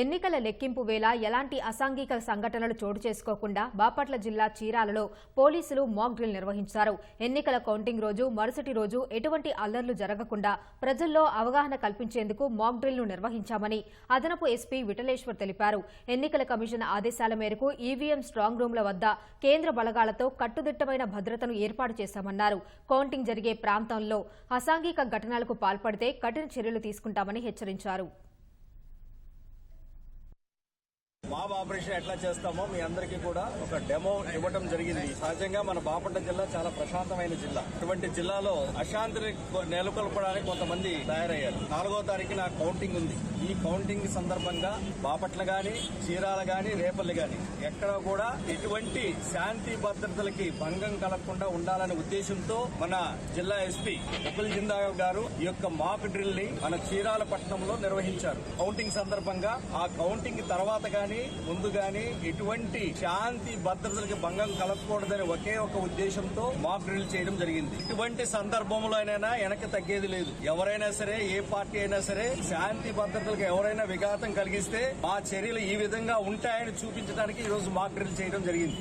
ఎన్నికల లెక్కింపు వేళ ఎలాంటి అసాంఘిక సంఘటనలు చోటు చేసుకోకుండా బాపట్ల జిల్లా చీరాలలో పోలీసులు మాక్ డ్రిల్ నిర్వహించారు. ఎన్నికల కౌంటింగ్ రోజు మరుసటి రోజు ఎటువంటి అల్లర్లు జరగకుండా ప్రజల్లో అవగాహన కల్పించేందుకు మాక్ డ్రిల్ను నిర్వహించామని అదనపు ఎస్పీ విఠలేశ్వర్ తెలిపారు. ఎన్నికల కమిషన్ ఆదేశాల మేరకు ఈవీఎం స్ట్రాంగ్ రూమ్ల వద్ద కేంద్ర బలగాలతో కట్టుదిట్టమైన భద్రతను ఏర్పాటు చేశామన్నారు. కౌంటింగ్ జరిగే ప్రాంతంలో అసాంఘిక ఘటనలకు పాల్పడితే కఠిన చర్యలు తీసుకుంటామని హెచ్చరించారు. బాబు ఆపరేషన్ ఎట్లా చేస్తామో మీ అందరికీ కూడా ఒక డెమో ఇవ్వడం జరిగింది. సహజంగా మన బాపట్ల జిల్లా చాలా ప్రశాంతమైన జిల్లా. ఇటువంటి జిల్లాలో అశాంతిని నెలకొల్పడానికి కొంతమంది తయారయ్యారు. నాలుగో తారీఖున కౌంటింగ్ ఉంది. ఈ కౌంటింగ్ సందర్భంగా బాపట్ల గాని చీరాల గాని రేపల్లి గాని ఎక్కడ కూడా ఎటువంటి శాంతి భద్రతలకి భంగం కలగకుండా ఉండాలనే ఉద్దేశంతో మన జిల్లా ఎస్పీ ముకుల్ జిందా గారు ఈ యొక్క మాక్ డ్రిల్ని మన చీరాల పట్టణంలో నిర్వహించారు. కౌంటింగ్ సందర్భంగా ఆ కౌంటింగ్ తర్వాత గాని ముందుగానే ఎటువంటి శాంతి భద్రతలకి భంగం కలగకూడదనే ఒకే ఒక ఉద్దేశంతో మాక్ డ్రిల్ చేయడం జరిగింది. ఇటువంటి సందర్భంలోనైనా వెనక్కి తగ్గేది లేదు. ఎవరైనా సరే ఏ పార్టీ అయినా సరే శాంతి భద్రతలకు ఎవరైనా విఘాతం కలిగిస్తే ఆ చర్యలు ఈ విధంగా ఉంటాయని చూపించడానికి ఈ రోజు మాక్ డ్రిల్ చేయడం జరిగింది.